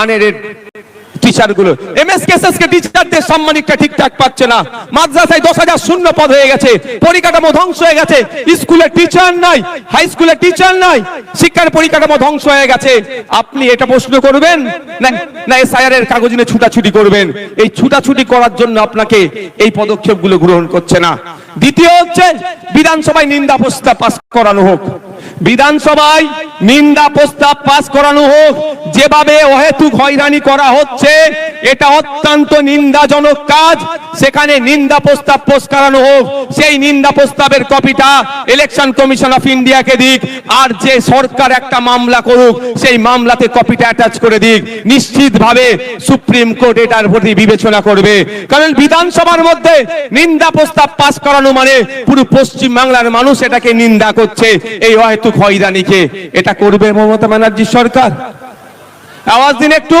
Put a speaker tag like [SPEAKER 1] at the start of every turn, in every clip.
[SPEAKER 1] আনের এমএসকেএসএস কে ঠিকঠাক পাচ্ছে পরিকাঠামো ধ্বংস হয়ে গেছে। শিক্ষার পরিকাঠামো ধ্বংস হয়ে গেছে। আপনি এটা প্রশ্ন করবেন? না এর কাগজ নিয়ে ছুটাছুটি করবেন। এই ছুটাছুটি করার জন্য আপনাকে এই পদক্ষেপগুলো গ্রহণ করছে না। দ্বিতীয় হচ্ছে, বিধানসভায় নিন্দা প্রস্তাব পাস করানো হোক। বিধানসভায় নিন্দা প্রস্তাব পাস করানো হোক, যেভাবে অহেতুক হয়রানি করা হচ্ছে, এটা অত্যন্ত নিন্দাজনক কাজ। সেখানে নিন্দা প্রস্তাব পোস্ট করানো হোক, সেই নিন্দা প্রস্তাবের কপিটা ইলেকশন কমিশন অফ ইন্ডিয়াকে দিক, আর যে সরকার একটা মামলা করুক, সেই মামলাতে কপিটা অ্যাটাচ করে দিক। নিশ্চিতভাবে সুপ্রিম কোর্ট এটার প্রতি বিবেচনা করবে। কারণ বিধানসভার মধ্যে নিন্দা প্রস্তাব পাস করানো মানে পুরো পশ্চিম বাংলার মানুষ এটাকে নিন্দা করছে, এই অহেতুক হয়রানিকে এটা করবে মমতা ব্যানার্জির সরকার। আওয়াজ দিন একটু।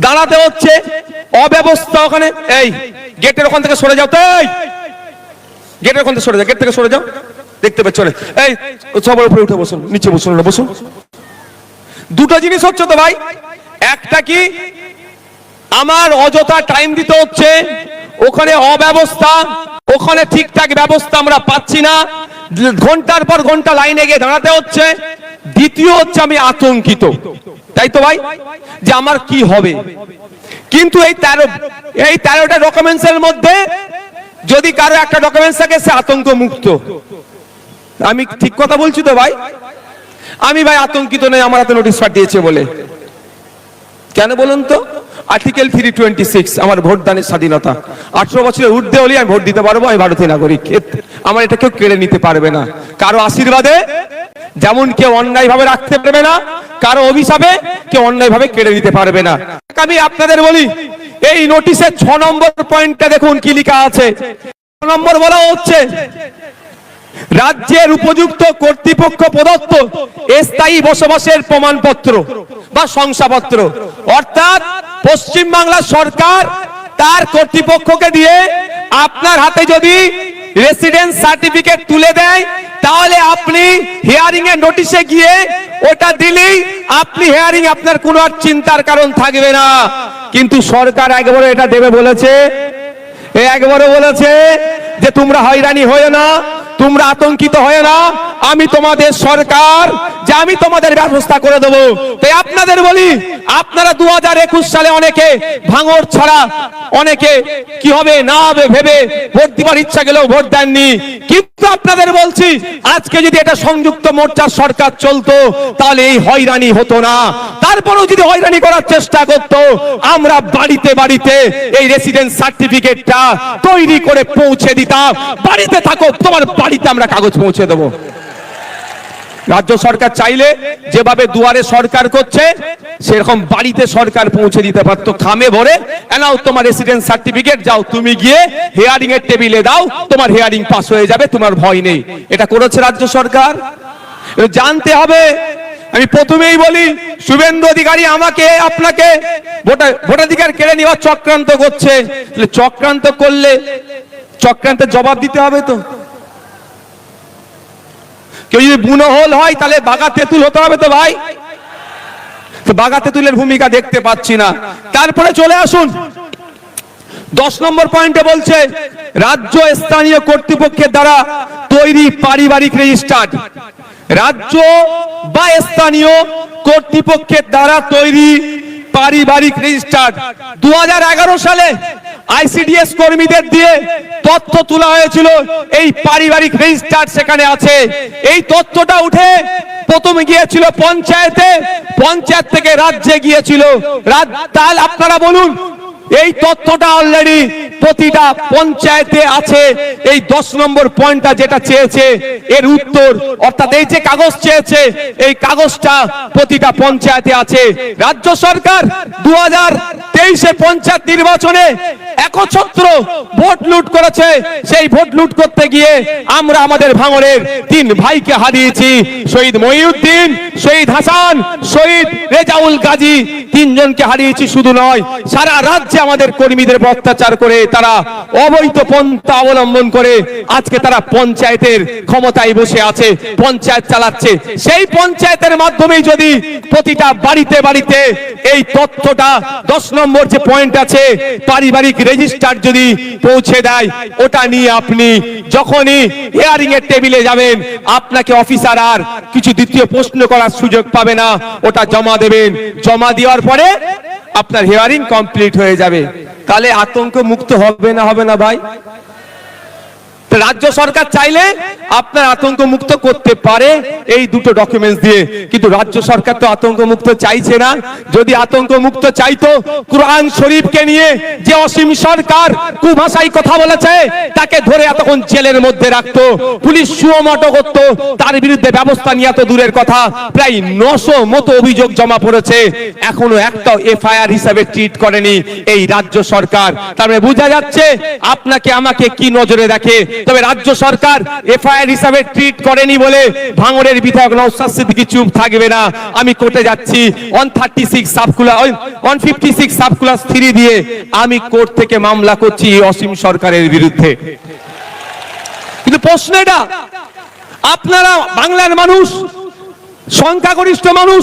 [SPEAKER 1] দাঁড়াতে হচ্ছে। অব্যবস্থা ওখানে। এই, গেটের ওখান থেকে সরে যাও তো গেটের ওখান থেকে সরে যাও, গেট থেকে সরে যাও। দেখতে পাচ্ছ? এই, সবার উপরে উঠে বসুন, নিচে বসুন না বসুন। দুটো জিনিস হচ্ছে তো ভাই। একটা কি, আমার অযথা টাইম দিতে হচ্ছে। ওখানে অব্যবস্থা, ওখানে ঠিকঠাক ব্যবস্থা আমরা পাচ্ছি না। ঘণ্টার পর ঘণ্টা লাইনে গিয়ে দাঁড়াতে হচ্ছে। দ্বিতীয় হচ্ছে আমি আতঙ্কিত। তাই তো ভাই? যে আমার কি হবে? কিন্তু এই তেরো, এই তেরোটা ডকুমেন্টস এর মধ্যে যদি কারও একটা ডকুমেন্টস থাকে, সে আতঙ্ক মুক্ত আমি ঠিক কথা বলছি তো ভাই? আমি ভাই আতঙ্কিত নই, আমার হাতে নোটিশ পাঠিয়েছে বলে। কেন বলুন তো? আর্টিকেল থ্রি টোয়েন্টি সিক্স আমার ভোটদানের স্বাধীনতা। আঠারো বছরের ঊর্ধ্বে হলে আমি ভোট দিতে পারব, আমি ভারতীয় নাগরিক। আমার এটা কেউ কেড়ে নিতে পারবে না। কারও আশীর্বাদে যেমন কেউ অন্যায় ভাবে রাখতে পারবে না, কারও অভিশাপে কেউ অন্যায় ভাবে কেড়ে নিতে পারবে না। আমি আপনাদের বলি, এই নোটিশের ছ নম্বর পয়েন্টটা দেখুন কি লেখা আছে। ছ নম্বর বলা হচ্ছে, রাজ্যের উপযুক্ত কর্তৃপক্ষ প্রদত্ত স্থায়ী বসবাসের প্রমাণপত্র বা শংসাপত্র। অর্থাৎ পশ্চিম বাংলা সরকার তার কর্তৃপক্ষকে দিয়ে আপনার হাতে যদি রেসিডেন্স সার্টিফিকেট তুলে দেয়, তাহলে আপনি হিয়ারিং এর নোটিশে গিয়ে ওটা দিলেই আপনি হিয়ারিং আপনার কোনো আর চিন্তার কারণ থাকবে না। কিন্তু সরকার একবারে এটা দেবে বলেছে, এ একবারও বলেছে যে তোমরা হয়রানি হয়ে না, তোমরা আতঙ্কিত হয়ে না। আমি তোমাদের সরকার যে আমি তোমাদের ব্যবস্থা করে দেবো। তাই আপনাদের বলি, আপনারা দুহাজার একুশ সালে অনেকে ভাঙর ছাড়া অনেকে কি হবে না হবে ভেবে ভোট দিবার ইচ্ছা গেলেও ভোট দেননি। কিন্তু আপনাদের বলছি, আজকে যদি এটা সংযুক্ত মোর্চার সরকার চলতো, তাহলে এই হয়রানি হতো না। তারপরেও যদি হয়রানি করার চেষ্টা করতো, আমরা বাড়িতে বাড়িতে এই রেসিডেন্স সার্টিফিকেটটা তৈরি করে পৌঁছে দিতাম। বাড়িতে থাকো, তোমার বাড়িতে আমরা কাগজ পৌঁছে দেবো। রাজ্য সরকার চাইলে যেভাবে দুয়ারে সরকার করছে, সেরকম বাড়িতে সরকার পৌঁছে দিতে পারতো। খামে ভরে, এনাও তোমার রেসিডেন্স সার্টিফিকেট যাও তুমি গিয়ে হেয়ারিং এর টেবিলে দাও, তোমার হেয়ারিং পাস হয়ে যাবে, তোমার ভয় নেই। এটা করেছে রাজ্য সরকার। জানতে হবে, আমি প্রথমেই বলি, শুভেন্দু অধিকারী আমাকে, আপনাকে ভোটাধিকার কেড়ে নেওয়ার চক্রান্ত করছে। চক্রান্ত করলে চক্রান্তের জবাব দিতে হবে তো। কেউ যদি বুনো হোল হয়, তাহলে বাঘা তেঁতুল হতে হবে তো ভাই। তো বাঘা তেঁতুলের ভূমিকা দেখতে পাচ্ছি না। তারপরে চলে আসুন। দশ নম্বর পয়েন্টে বলছে, রাজ্য স্থানীয় কর্তৃপক্ষের দ্বারা তৈরি পারিবারিক রেজিস্টার্ড রাজ্য বা স্থানীয় কর্তৃপক্ষের দ্বারা তৈরি পারিবারিক রেজিস্টার্ড দু সালে আইসিডিএস কর্মীদের দিয়ে তথ্য তোলা হয়েছিল, এই পারিবারিক রেজিস্টার সেখানে আছে। এই তথ্যটা উঠে প্রথমে গিয়েছিল পঞ্চায়েতে, পঞ্চায়েত থেকে রাজ্যে গিয়েছিল। রাত আপনারা বলুন এই তথ্যটা অলরেডি প্রতিটা পঞ্চায়েতে আছে। এই দশ নম্বর পয়েন্টটা যেটা চেয়েছে, এর উত্তর, অর্থাৎ এই যে কাগজ চেয়েছে, এই কাগজটা প্রতিটা পঞ্চায়েতে আছে। রাজ্য সরকার দু হাজার তেইশে পঞ্চায়েত নির্বাচনে একছত্র ভোট লুট করেছে। সেই ভোট লুট করতে গিয়ে আমরা আমাদের ভাঙড়ের তিন ভাইকে হারিয়েছি। শহীদ মহিউদ্দিন, শহীদ হাসান, শহীদ রেজাউল গাজী, তিনজনকে হারিয়েছি শুধু নয়, সারা রাজ্যে আমাদের কর্মীদের অত্যাচার করে, তারা অবৈধ পন্থা অবলম্বন করে, আজকে তারা পঞ্চায়েতের ক্ষমতায় বসে আছে, পঞ্চায়েত চালাচ্ছে। সেই পঞ্চায়েতের মাধ্যমেই যদি প্রতিটা বাড়িতে বাড়িতে এই তথ্যটা, দশ নম্বর যে পয়েন্ট আছে, পারিবারিক রেজিস্টার যদি পৌঁছে দেয়, ওটা নিয়ে আপনি যখনই হিয়ারিং এর টেবিলে যাবেন, আপনাকে অফিসার আর কিছু দ্বিতীয় প্রশ্ন করার সুযোগ পাবে না, ওটা জমা দেবেন। জমা দেওয়ার পরে আপনার হিয়ারিং কমপ্লিট হয়ে যাবে। তাহলে আতঙ্ক মুক্ত হবে না হবে না ভাই? রাজ্য সরকার চাইলে আপনার আতঙ্ক মুক্ত করতে পারে এই দুটো ডকুমেন্টস দিয়ে। কিন্তু রাজ্য সরকার তো আতঙ্ক মুক্ত চাইছে না। যদি আতঙ্ক মুক্ত চাইতো, কোরআন শরীফকে নিয়ে যে অসীম সরকার কুভাষাই কথা বলেছে, তাকে ধরে এতক্ষণ জেলের মধ্যে রাখতো, পুলিশ সুমটো করত, তার বিরুদ্ধে ব্যবস্থা নিয়ে এত দূরের কথা। প্রায় নশো মতো অভিযোগ জমা পড়েছে। এখনও একটাও এফআইআর হিসাবে ট্রিট করেনি এই রাজ্য সরকার। তার মানে বোঝা যাচ্ছে, আপনাকে আমাকে কি নজরে দেখে তবে রাজ্য সরকার এফআইআর হিসাবে ট্রিট করেনি বলে ভাঙড়ের বিধায়ক নৌসাদ সিদ্দিকী চুপ থাকবে না। আমি কোর্টে যাচ্ছি। One thirty six subclause one fifty six subclause three দিয়ে আমি কোর্ট থেকে মামলা করছি অসীম সরকারের বিরুদ্ধে। কিন্তু প্রশ্ন এটা, আপনারা বাংলার মানুষ, সংখ্যাগরিষ্ঠ মানুষ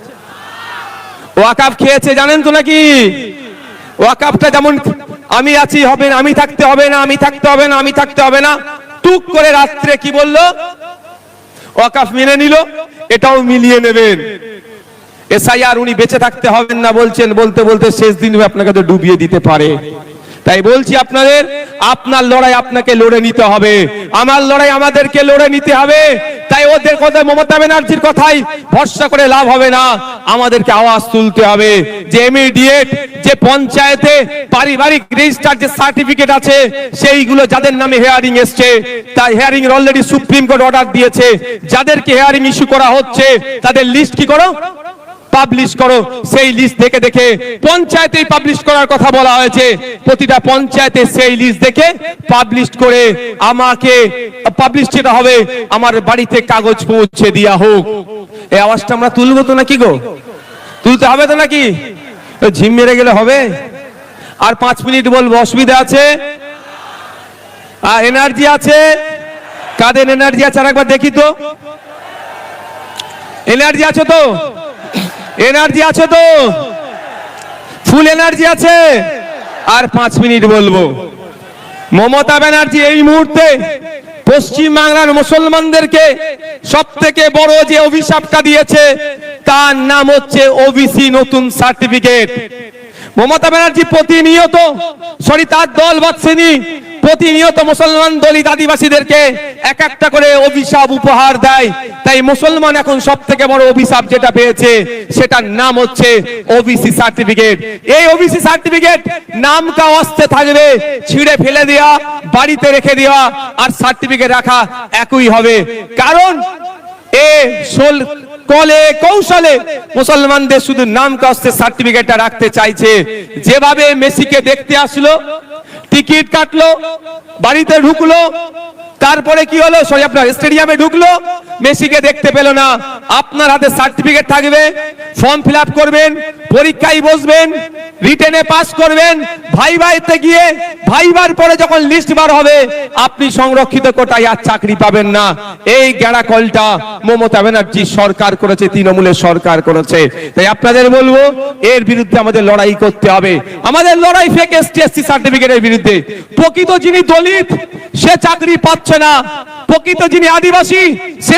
[SPEAKER 1] ওয়াকাফ খেয়েছে, জানেন তো নাকি? ওয়াকাফটা যেমন আমি আছি, হবে না, আমি থাকতে হবে না, আমি থাকতে হবে না, আমি থাকতে হবে না। টুক করে রাত্রে কি বলল? ওয়াকাফ মেনে নিল, এটাও মিলিয়ে নেবেন। এসআইআর উনি বেঁচে থাকতে হবেন না বলছেন, বলতে বলতে শেষ দিন আপনাকে তো ডুবিয়ে দিতে পারে। তাই বলছি আপনাদের, আপনার লড়াই আপনাকে লড়ে নিতে হবে। আমার লড়াই আমাদেরকে লড়ে নিতে হবে। তাই ওদের কথা মমতা ব্যানার্জির কথাই ভরসা করে লাভ হবে না। আমাদেরকে আওয়াজ তুলতে হবে। যে ইমিডিয়েট যে পঞ্চায়েতে পারিবারিক রেজিস্টার যে সার্টিফিকেট আছে, সেইগুলো যাদের নামে হেয়ারিং এসছে, তাই hearing already supreme court order দিয়েছে। যাদেরকে হেয়ারিং ইস্যু করা হচ্ছে, তাদের লিস্ট কি করো? পাবলিশ করো, সেই লিস্ট দেখে দেখে পঞ্চায়েতেই পাবলিশ করার কথা বলা হয়েছে। প্রতিটা পঞ্চায়েতে সেই লিস্ট দেখে পাবলিশ করে আমাকে পাবলিশ যেটা হবে, আমার বাড়িতে কাগজ পৌঁছে দিয়া হোক। এই আওয়াজটা আমরা তুলবো তো নাকি গো? তুলতে হবে তো নাকি? ঝিম মেরে গেলে হবে? আর পাঁচ মিনিট বলব, অসুবিধা আছে? আর এনার্জি আছে? কাদের এনার্জি আছে? আর একবার দেখি তো। এনার্জি আছে তো? এনার্জি আছে তো? ফুল এনার্জি আছে? আর পাঁচ মিনিট বলব। মমতা ব্যানার্জি এই মুহূর্তে পশ্চিম বাংলার মুসলমানদেরকে সব থেকে বড় যে অভিশাপটা দিয়েছে, তার নাম হচ্ছে ওবিসি নতুন সার্টিফিকেট মমতা ব্যানার্জি প্রতিনিয়ত সরি তার দল বাদশিনী প্রতিনিয়ত মুসলমান দলিত আদিবাসীদেরকে এক একটা করে অভিশাপ, উপহার দেয়। তাই মুসলমান এখন সব থেকে বড় অভিশাপ যেটা পেয়েছে, সেটার নাম হচ্ছে ওবিসি সার্টিফিকেট এই ওবিসি সার্টিফিকেট নাম কা অস্তে থাকবে, ছিঁড়ে ফেলে দেওয়া বাড়িতে রেখে দেওয়া আর সার্টিফিকেট রাখা একই হবে। কারণ এ সোল কলে, কৌশলে মুসলমানদের শুধু নাম কাস্তে সার্টিফিকেটটা রাখতে চাইছে। যেভাবে মেসিকে দেখতে আসলো টিকিট কাটলো বাড়িতে ঢুকলো তারপরে কি হলো? সরি আপনার স্টেডিয়ামে ঢুকলো মেসিকে দেখতে পেল না। আপনার হাতে সার্টিফিকেট থাকবে, ফর্ম ফিল করবেন, পরীক্ষায় বসবেন, রিটেনে পাস করবেন ভাই ভাইতে গিয়ে ভাইবার পরে যখন লিস্ট বার হবে, আপনি সংরক্ষিত কোটায় আর চাকরি পাবেন না। এই গেড়া কলটা মমতা ব্যানার্জি সরকার করেছে, তৃণমূলের সরকার করেছে। তাই আপনাদের বলব, এর বিরুদ্ধে আমাদের লড়াই করতে হবে। আমাদের লড়াই ফেক এসটি এসসি সার্টিফিকেটের বিরুদ্ধে। প্রকৃত যিনি দলিত, সে চাকরি পাচ্ছে না। প্রকৃত যিনি আদিবাসী, সে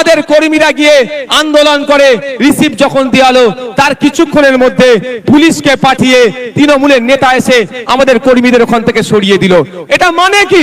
[SPEAKER 1] আমাদের কর্মীরা গিয়ে আন্দোলন করে। রিসিভ যখন দেওয়ালো তার কিছুক্ষণের মধ্যে পুলিশকে পাঠিয়ে তৃণমূলের নেতা এসে আমাদের কর্মীদের ওখান থেকে সরিয়ে দিল। এটা মানে কি?